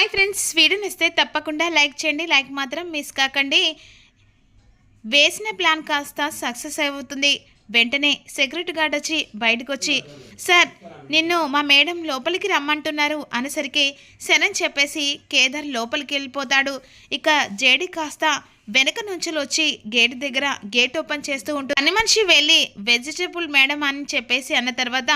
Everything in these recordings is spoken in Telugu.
హాయ్ ఫ్రెండ్స్ వీడియో నచ్చితే తప్పకుండా లైక్ చేయండి. లైక్ మాత్రం మిస్ కాకండి. వేసిన ప్లాన్ కాస్త సక్సెస్ అవుతుంది. వెంటనే సెక్యూరిటీ గార్డ్ వచ్చి బయటకు వచ్చి సార్ నిన్ను మా మేడం లోపలికి రమ్మంటున్నారు. అనేసరికి శరణ్ చెప్పేసి కేదార్ లోపలికి వెళ్ళిపోతాడు. ఇక జేడి కాస్త వెనక నుంచి వచ్చి గేట్ దగ్గర గేట్ ఓపెన్ చేస్తూ ఉంటుంది పని మనిషి వెళ్ళి వెజిటేబుల్ మేడం అని చెప్పేసి అన్న తర్వాత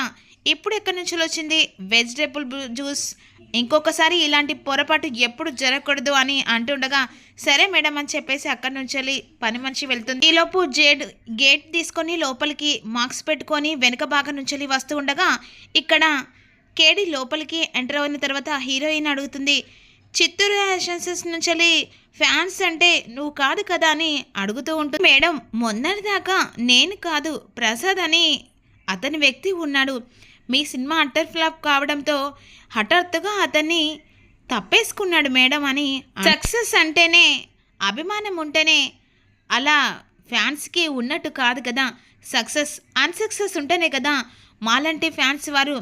ఇప్పుడు ఎక్కడి నుంచి వచ్చింది? Vegetable juice. ఇంకొకసారి ఇలాంటి పొరపాటు ఎప్పుడు జరగకూడదు అని అంటుండగా సరే మేడం అని చెప్పేసి అక్కడి నుంచి వెళ్ళి పని మనిషి వెళ్తుంది. ఈలోపు జేడ్ గేట్ తీసుకొని లోపలికి మార్క్స్ పెట్టుకొని వెనుక భాగం నుంచి వెళ్ళి వస్తూ ఉండగా ఇక్కడ కేడి లోపలికి ఎంటర్ అయిన తర్వాత హీరోయిన్ అడుగుతుంది చిత్తూరు ఎసెన్సెస్ నుంచి వెళ్ళి ఫ్యాన్స్ అంటే నువ్వు కాదు కదా? అని అడుగుతూ ఉంటుంది. మేడం మొన్నటిదాకా నేను కాదు ప్రసాద్ అని అతని వ్యక్తి ఉన్నాడు. మీ సినిమా అట్టర్ ఫ్లాప్ కావడంతో హఠాత్తుగా అతన్ని తప్పేసుకున్నాడు మేడం అని సక్సెస్ అంటేనే అభిమానం ఉంటేనే అలా ఫ్యాన్స్కి ఉన్నట్టు కాదు కదా. సక్సెస్ అన్సక్సెస్ ఉంటేనే కదా మాలాంటి ఫ్యాన్స్ వారు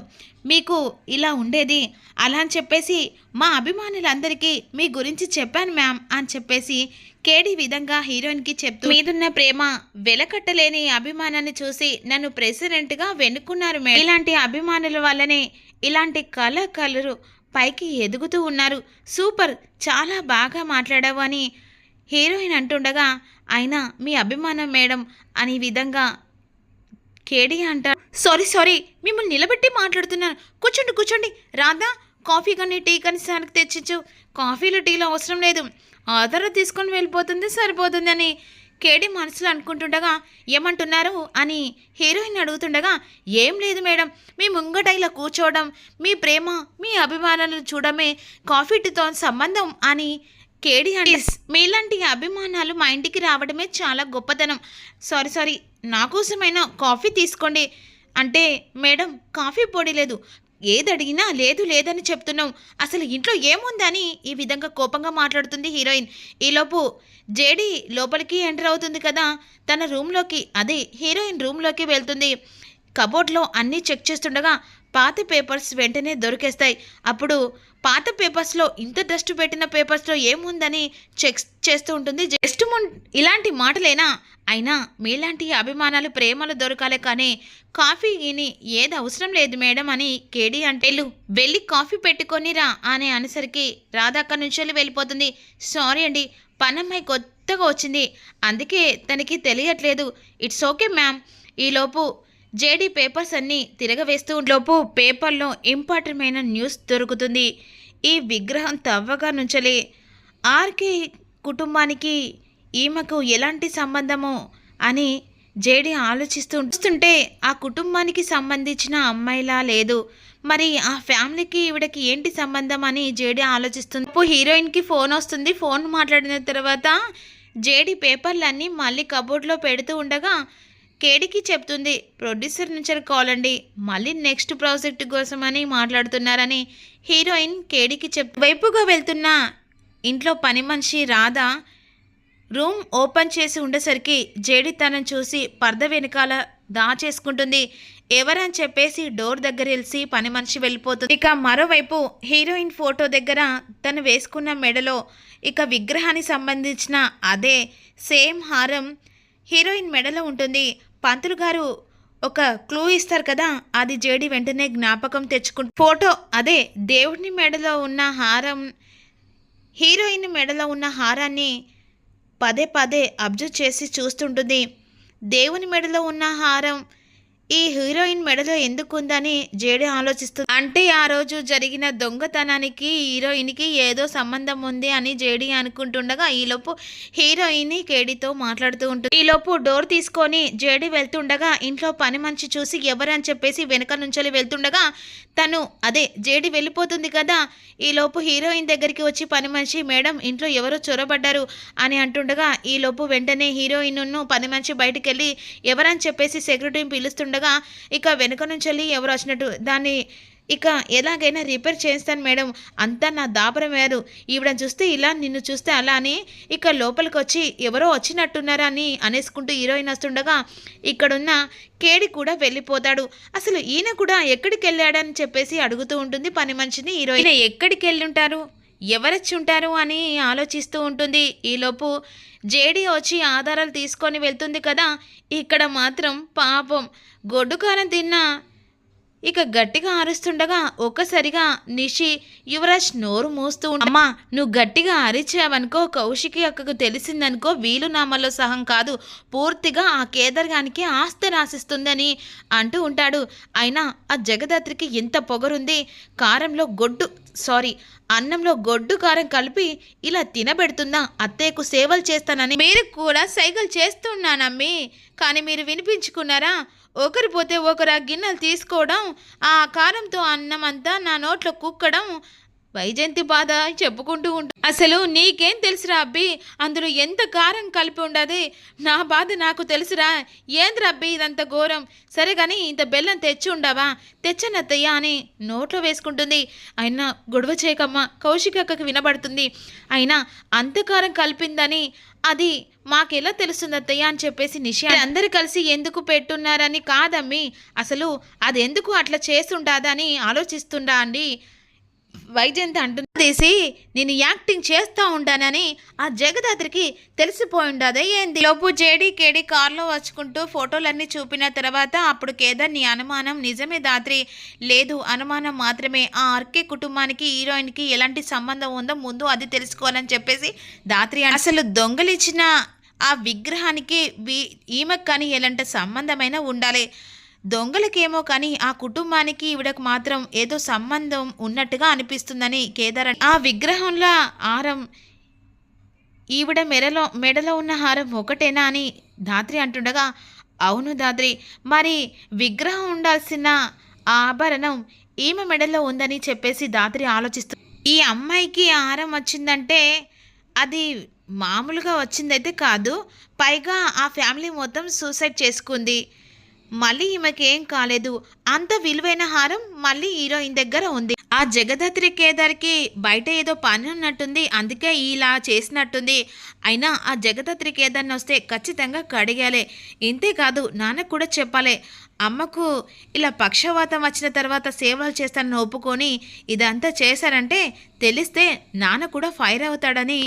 మీకు ఇలా ఉండేది అలా అని చెప్పేసి మా అభిమానులందరికీ మీ గురించి చెప్పాను మ్యామ్ అని చెప్పేసి కేడి విధంగా హీరోయిన్కి చెప్తూ మీదున్న ప్రేమ వెలకట్టలేని అభిమానాన్ని చూసి నన్ను ప్రెసిడెంట్గా వెనుక్కున్నారు మేడం. ఇలాంటి అభిమానుల వల్లనే ఇలాంటి కళాకారులు పైకి ఎదుగుతూ ఉన్నారు. సూపర్! చాలా బాగా మాట్లాడావు అని హీరోయిన్ అంటుండగా అయినా మీ అభిమానం మేడం అని విధంగా కేడి అంటారు సారీ సారీ మిమ్మల్ని నిలబెట్టి మాట్లాడుతున్నాను. కూర్చోండి కూర్చోండి. రాదా కాఫీ కానీ టీ కానీ సార్కి తెచ్చిచ్చు. కాఫీలో టీలో అవసరం లేదు. ఆధార తీసుకొని వెళ్ళిపోతుంది సరిపోతుంది అని కేడి మనసులో అనుకుంటుండగా ఏమంటున్నారు అని హీరోయిన్ అడుగుతుండగా ఏం లేదు మేడం మీ ముంగట ఇలా కూర్చోవడం మీ ప్రేమ మీ అభిమానాలను చూడమే కాఫీ టీతో సంబంధం అని కేడి అంటే మీలాంటి అభిమానాలు మా ఇంటికి రావడమే చాలా గొప్పతనం. సారీ సారీ నా కోసమైనా కాఫీ తీసుకోండి. అంటే మేడం కాఫీ పొడి లేదు. ఏది అడిగినా లేదు లేదని చెప్తున్నాం. అసలు ఇంట్లో ఏముందని ఈ విధంగా కోపంగా మాట్లాడుతుంది హీరోయిన్. ఈలోపు జేడి లోపలికి ఎంటర్ అవుతుంది కదా. తన రూమ్లోకి అదే హీరోయిన్ రూమ్లోకి వెళ్తుంది. కబోర్డ్లో అన్నీ చెక్ చేస్తుండగా పాత పేపర్స్ వెంటనే దొరికేస్తాయి. అప్పుడు పాత పేపర్స్లో ఇంత డస్ట్ పెట్టిన పేపర్స్లో ఏముందని చెక్ చేస్తూ ఉంటుంది. జస్ట్ ముం ఇలాంటి మాటలేనా? అయినా మీలాంటి అభిమానాలు ప్రేమలు దొరకాలే కానీ కాఫీ గిని ఏది అవసరం లేదు మేడం అని కేడి అంటే "వెళ్ళు, వెళ్ళి కాఫీ పెట్టుకొని రా అని అనేసరికి రాధ అక్కడి నుంచి వెళ్ళిపోతుంది. సారీ అండి పనమ్మాయి కొత్తగా వచ్చింది. అందుకే తనకి తెలియట్లేదు. It's okay ma'am. ఈలోపు జేడీ పేపర్స్ అన్నీ తిరగవేస్తూ లోపు పేపర్లో ఇంపార్టెంట్ న్యూస్ దొరుకుతుంది. ఈ విగ్రహం తవ్వగా నుంచలే. ఆర్కే కుటుంబానికి ఈమెకు ఎలాంటి సంబంధము అని జేడి ఆలోచిస్తూ చూస్తుంటే ఆ కుటుంబానికి సంబంధించిన అమ్మాయిలా లేదు. మరి ఆ ఫ్యామిలీకి ఈవిడకి ఏంటి సంబంధం అని జేడి ఆలోచిస్తుంది. ఇప్పుడు హీరోయిన్కి ఫోన్ వస్తుంది. ఫోన్ మాట్లాడిన తర్వాత జేడి పేపర్లన్నీ మళ్ళీ కబోర్డ్లో పెడుతూ ఉండగా కేడికి చెప్తుంది ప్రొడ్యూసర్ నుంచి కాల్ అండి. మళ్ళీ నెక్స్ట్ ప్రాజెక్ట్ కోసమని మాట్లాడుతున్నారని హీరోయిన్ కేడికి చెప్ వైపుగా వెళ్తున్న. ఇంట్లో పని మనిషి రాధ రూమ్ ఓపెన్ చేసి ఉండేసరికి జేడి తనను చూసి పర్ద వెనకాల దాచేసుకుంటుంది. ఎవరని చెప్పేసి డోర్ దగ్గర వెలిసి పని మనిషి వెళ్ళిపోతుంది. ఇక మరోవైపు హీరోయిన్ ఫోటో దగ్గర తను వేసుకున్న మెడలో ఇక విగ్రహానికి సంబంధించిన అదే సేమ్ హారం హీరోయిన్ మెడలో ఉంటుంది. పంతులు గారు ఒక క్లూ ఇస్తారు కదా అది జేడి వెంటనే జ్ఞాపకం తెచ్చుకుంటు ఫోటో అదే దేవుడిని మెడలో ఉన్న హారం హీరోయిన్ మెడలో ఉన్న హారాన్ని పదే పదే అబ్జర్వ్ చేసి చూస్తుంటుంది. దేవుని మెడలో ఉన్న హారం ఈ హీరోయిన్ మెడలో ఎందుకు ఉందని జేడి ఆలోచిస్తుంది అంటే ఆ రోజు జరిగిన దొంగతనానికి హీరోయిన్కి ఏదో సంబంధం ఉంది అని జేడి అనుకుంటుండగా ఈలోపు హీరోయిన్ కేడితో మాట్లాడుతూ ఉంటుంది ఈలోపు డోర్ తీసుకొని జేడి వెళ్తుండగా ఇంట్లో పని మంచి చూసి ఎవరని చెప్పేసి వెనక నుంచి వెళ్తుండగా తను అదే జేడి వెళ్ళిపోతుంది కదా. ఈలోపు హీరోయిన్ దగ్గరికి వచ్చి పని మనిషి మేడం ఇంట్లో ఎవరో చొరబడ్డారు అని అంటుండగా ఈలోపు వెంటనే హీరోయిన్ను పని మనిషి బయటికి వెళ్ళి ఎవరని చెప్పేసి సెక్రటరీని పిలుస్తుండగా ఉండగా ఇక వెనుక నుంచి వెళ్ళి ఎవరు వచ్చినట్టు దాన్ని ఇక ఎలాగైనా రిపేర్ చేస్తాను మేడం. అంతా నా దాపరం వేరు. ఈవిడ చూస్తే ఇలా నిన్ను చూస్తే అలా అని ఇక లోపలికి వచ్చి ఎవరో వచ్చినట్టున్నారా అని అనేసుకుంటూ హీరోయిన్ వస్తుండగా ఇక్కడున్న కేడి కూడా వెళ్ళిపోతాడు. అసలు ఈయన కూడా ఎక్కడికి వెళ్ళాడని చెప్పేసి అడుగుతూ ఉంటుంది పని మనిషిని హీరోయిన్. ఎక్కడికి వెళ్ళి ఉంటారు ఎవరొచ్చి ఉంటారు అని ఆలోచిస్తూ ఉంటుంది. ఈలోపు జేడీ వచ్చి ఆధారాలు తీసుకొని వెళ్తుంది కదా. ఇక్కడ మాత్రం పాపం. గొడ్డుకారం తిన్న ఇక గట్టిగా అరుస్తుండగా ఒక్కసారిగా నిషి యువరాజ్ నోరు మూస్తూ అమ్మా నువ్వు గట్టిగా అరిచావనుకో కౌశికి అక్కకు తెలిసిందనుకో వీలునామాలో సహం కాదు. పూర్తిగా ఆ కేదర్గానికి ఆస్తి రాసిస్తుందని అంటూ ఉంటాడు. అయినా ఆ జగదాత్రికి ఎంత పొగరుంది. కారంలో గొడ్డు సారీ అన్నంలో గొడ్డు కారం కలిపి ఇలా తినబెడుతుందా? అత్తయ్యకు సేవలు చేస్తానని. మీరు కూడా సైకిల్ చేస్తున్నానమ్మి కానీ మీరు వినిపించుకున్నారా? ఒకరు పోతే ఒకరు ఆ గిన్నెలు తీసుకోవడం ఆ కారంతో అన్నం అంతా నా నోట్లో కుక్కడం వైజయంతి బాధ చెప్పుకుంటూ ఉంటా అసలు నీకేం తెలుసురా అబ్బి? అందులో ఎంత కారం కలిపి ఉండదు? నా బాధ నాకు తెలుసురా. ఏంద్రా అబ్బి ఇదంత ఘోరం? సరే కానీ ఇంత బెల్లం తెచ్చి ఉండవా? తెచ్చనత్తయ్య అని నోట్లో వేసుకుంటుంది. అయినా గొడవ చేయకమ్మ. కౌశికక్కకి వినబడుతుంది. అయినా అంత కారం కలిపిందని అది మాకెలా తెలుస్తుంది అత్తయ్య అని చెప్పేసి నిషి అందరు కలిసి ఎందుకు పెట్టున్నారని కాదమ్మి. అసలు అది ఎందుకు అట్లా చేస్తుండదని ఆలోచిస్తుండా అండి. వైజయంతి అంటుంది తీసి నేను యాక్టింగ్ చేస్తూ ఉండానని ఆ జగదాత్రికి తెలిసిపోయిండదే ఏంది? లోపు జేడి కేడి కారులో వచ్చుకుంటూ ఫోటోలన్నీ చూపిన తర్వాత అప్పుడు కేదార్ నీ అనుమానం నిజమే దాత్రి? లేదు అనుమానం మాత్రమే. ఆ ఆర్కే కుటుంబానికి హీరోయిన్కి ఎలాంటి సంబంధం ఉందో ముందు అది తెలుసుకోవాలని చెప్పేసి దాత్రి అసలు దొంగలిచ్చిన ఆ విగ్రహానికి వీ- ఈమెకు కానీ ఎలాంటి సంబంధమైన ఉండాలి. దొంగలకేమో కానీ ఆ కుటుంబానికి ఈవిడకు మాత్రం ఏదో సంబంధం ఉన్నట్టుగా అనిపిస్తుందని కేదార్ ఆ విగ్రహంలో హారం ఈవిడ మెడలో మెడలో ఉన్న హారం ఒకటేనా అని ధాత్రి అంటుండగా అవును దాద్రి మరి విగ్రహం ఉండాల్సిన ఆ ఆభరణం ఈమె మెడలో ఉందని చెప్పేసి దాత్రి ఆలోచిస్తూ ఈ అమ్మాయికి హారం వచ్చిందంటే అది మామూలుగా వచ్చిందైతే కాదు పైగా ఆ ఫ్యామిలీ మొత్తం సూసైడ్ చేసుకుంది. మళ్ళీ ఈమెకేం కాలేదు. అంత విలువైన హారం మళ్ళీ హీరోయిన్ దగ్గర ఉంది. ఆ జగదాత్రి కేదార్కి బయట ఏదో పని ఉన్నట్టుంది. అందుకే ఇలా చేసినట్టుంది. అయినా ఆ జగదాత్రి కేదార్ని వస్తే ఖచ్చితంగా కడిగాలే ఇంతేకాదు నాన్నకు కూడా చెప్పాలి. అమ్మకు ఇలా పక్షవాతం వచ్చిన తర్వాత సేవలు చేస్తానని ఒప్పుకొని ఇదంతా చేశారంటే తెలిస్తే నాన్న కూడా ఫైర్ అవుతాడని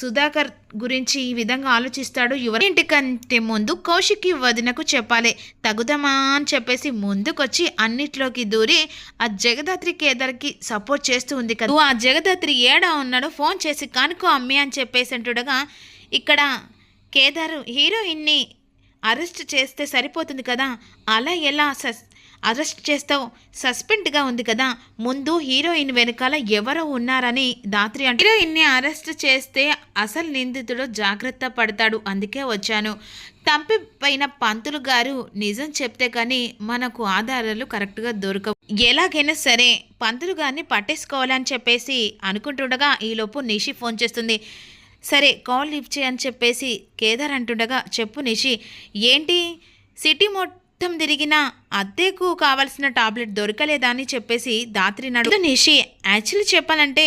సుధాకర్ గురించి ఈ విధంగా ఆలోచిస్తాడు. యువరింటి కంటే ముందు కౌశికి వదినకు చెప్పాలి. తగుదమా అని చెప్పేసి ముందుకొచ్చి అన్నిట్లోకి దూరి ఆ జగదాత్రి కేదార్కి సపోర్ట్ చేస్తూ ఉంది కదా. ఆ జగదాత్రి ఏడా ఉన్నాడు ఫోన్ చేసి కనుకో అమ్మి అని చెప్పేసి అంటుండగా ఇక్కడ కేదారు హీరోయిన్ని అరెస్ట్ చేస్తే సరిపోతుంది కదా. అలా ఎలా సస్ అరెస్ట్ చేస్తావు. సస్పెండ్గా ఉంది కదా. ముందు హీరోయిన్ వెనకాల ఎవరో ఉన్నారని దాత్రి అంటే హీరోయిన్ని అరెస్ట్ చేస్తే అసలు నిందితుడు జాగ్రత్త పడతాడు అందుకే వచ్చాను. తంపిపోయిన పంతులు గారు నిజం చెప్తే కానీ మనకు ఆధారాలు కరెక్ట్గా దొరకవు. ఎలాగైనా సరే పంతులు గారిని పట్టేసుకోవాలని చెప్పేసి అనుకుంటుండగా ఈలోపు నిషి ఫోన్ చేస్తుంది. సరే కాల్ లిఫ్ట్ చేయని చెప్పేసి కేదార్ అంటుండగా చెప్పు నిషి ఏంటి? సిటీ మొత్తం తిరిగిన అద్దెకు కావాల్సిన టాబ్లెట్ దొరకలేదా అని చెప్పేసి దాత్రి నడు నిషి యాక్చువల్లీ చెప్పాలంటే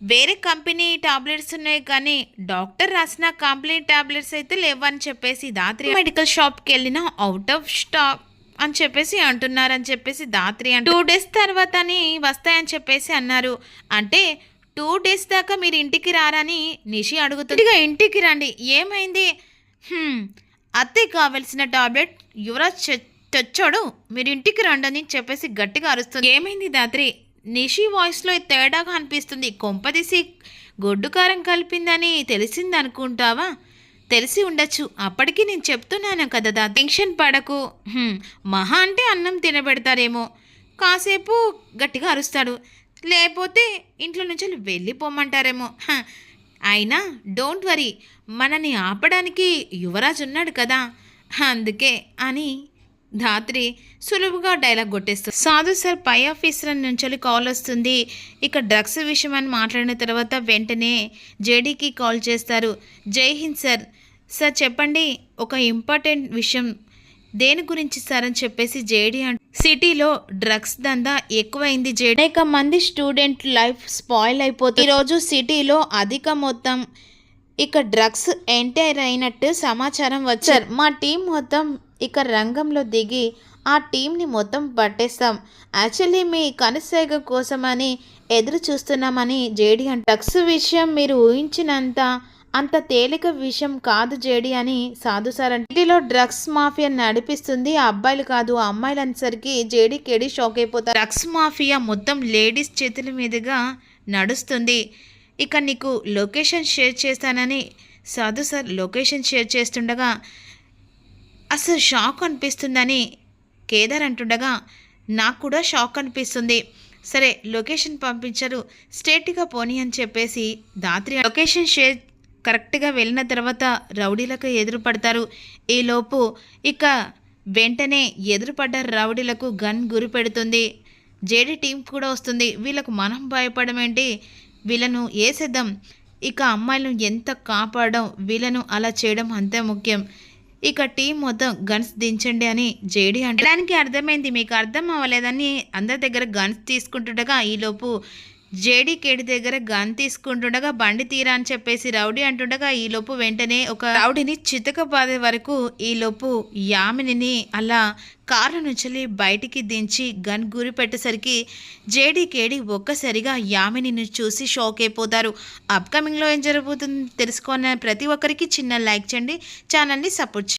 వేరే కంపెనీ టాబ్లెట్స్ ఉన్నాయి కానీ డాక్టర్ రాసిన కంపెనీ టాబ్లెట్స్ అయితే లేవని చెప్పేసి దాత్రి మెడికల్ షాప్కి వెళ్ళిన అవుట్ ఆఫ్ స్టాక్ అని చెప్పేసి అంటున్నారని చెప్పేసి దాత్రి అంటే టూ డేస్ తర్వాతని వస్తాయని చెప్పేసి అన్నారు. అంటే టూ డేస్ దాకా మీరు ఇంటికి రారని నిషి అడుగుతుంది. ఇంటికి రండి. ఏమైంది? "హ్మ్, అత్తయ్య కావలసిన టాబ్లెట్ యువరాజ్ తెచ్చాడు. మీరు ఇంటికి రండి అని చెప్పేసి గట్టిగా అరుస్తుంది. ఏమైంది దాత్రి? నిషి వాయిస్లో తేడాగా అనిపిస్తుంది. కొంపదీసి గొడ్డు కారం కలిపిందని తెలిసింది అనుకుంటావా తెలిసి ఉండొచ్చు. అప్పటికి నేను చెప్తున్నాను కదా దా టెన్షన్ పడకు. "హ్మ్, మహా అంటే అన్నం తినబెడతారేమో. కాసేపు గట్టిగా అరుస్తాడు. లేకపోతే ఇంట్లో నుంచి వెళ్ళిపోమంటారేమో. అయినా డోంట్ వరీ మనని ఆపడానికి యువరాజు ఉన్నాడు కదా. అందుకే అని ధాత్రి సులువుగా డైలాగ్ కొట్టేస్తుంది సాధు సార్ పై ఆఫీసర్ నుంచి కాల్ వస్తుంది. ఇక డ్రగ్స్ విషయం అని మాట్లాడిన తర్వాత వెంటనే జేడీకి కాల్ చేస్తారు. జై హింద్ సార్. సార్ చెప్పండి ఒక ఇంపార్టెంట్ విషయం దేని గురించి సార్ అని చెప్పేసి జేడీ అంట సిటీలో డ్రగ్స్ దందా ఎక్కువైంది జేడీ. అనేక మంది స్టూడెంట్ లైఫ్ స్పాయిల్ అయిపోతుంది ఈరోజు సిటీలో అధిక మొత్తం ఇక డ్రగ్స్ ఎంటైర్ అయినట్టు సమాచారం వచ్చారు మా టీం మొత్తం ఇక రంగంలో దిగి ఆ టీంని మొత్తం పట్టేస్తాం. యాక్చువల్లీ మీ కనుసైగ కోసమని ఎదురు చూస్తున్నామని జేడి అంట డ్రగ్స్ విషయం మీరు ఊహించినంత అంత తేలిక విషయం కాదు జేడి అని సాధు సార్ అంటే ఇంటిలో డ్రగ్స్ మాఫియా నడిపిస్తుంది ఆ అబ్బాయిలు కాదు ఆ అమ్మాయిలు అనేసరికి జేడి కేడి షాక్ అయిపోతారు. డ్రగ్స్ మాఫియా మొత్తం లేడీస్ చేతుల మీదుగా నడుస్తుంది. ఇక నీకు లొకేషన్ షేర్ చేస్తానని సాధు సార్ లొకేషన్ షేర్ చేస్తుండగా అసలు షాక్ అనిపిస్తుందని కేదార్ అంటుండగా నాకు కూడా షాక్ అనిపిస్తుంది. సరే లొకేషన్ పంపించరు స్టేట్గా పోనీ అని చెప్పేసి దాత్రి లొకేషన్ షేర్ కరెక్ట్గా వెళ్ళిన తర్వాత రౌడీలకు ఎదురు పడతారు ఈలోపు ఇక వెంటనే ఎదురుపడ్డ రౌడీలకు గన్ గురి పెడుతుంది. జేడీ టీం కూడా వస్తుంది. వీళ్ళకు మనం భయపడమేంటి వీళ్ళను వేసేద్దాం ఇక అమ్మాయిలను ఎంత కాపాడడం? వీళ్ళను అలా చేయడం అంతే ముఖ్యం. ఇక టీం మొత్తం గన్స్ దించండి అని జేడీ అంటే. దానికి అర్థమైంది. మీకు అర్థం అవ్వలేదని అందరి దగ్గర గన్స్ తీసుకుంటుండగా ఈలోపు జేడీకేడి దగ్గర గన్ తీసుకుంటుండగా బండి తీరా అని చెప్పేసి రౌడీ అంటుండగా ఈ లోపు వెంటనే ఒక రౌడీని చితకబాదే వరకు ఈ లోపు యామినిని అలా కారు నుంచి బయటికి దించి గన్ గురి పెట్టేసరికి జేడీకేడి ఒక్కసారిగా యామినిని చూసి షాక్ అయిపోతారు. అప్కమింగ్లో ఏం జరగబోతుంది తెలుసుకున్న ప్రతి ఒక్కరికి చిన్న లైక్ చేయండి. ఛానల్ని సపోర్ట్ చేయండి.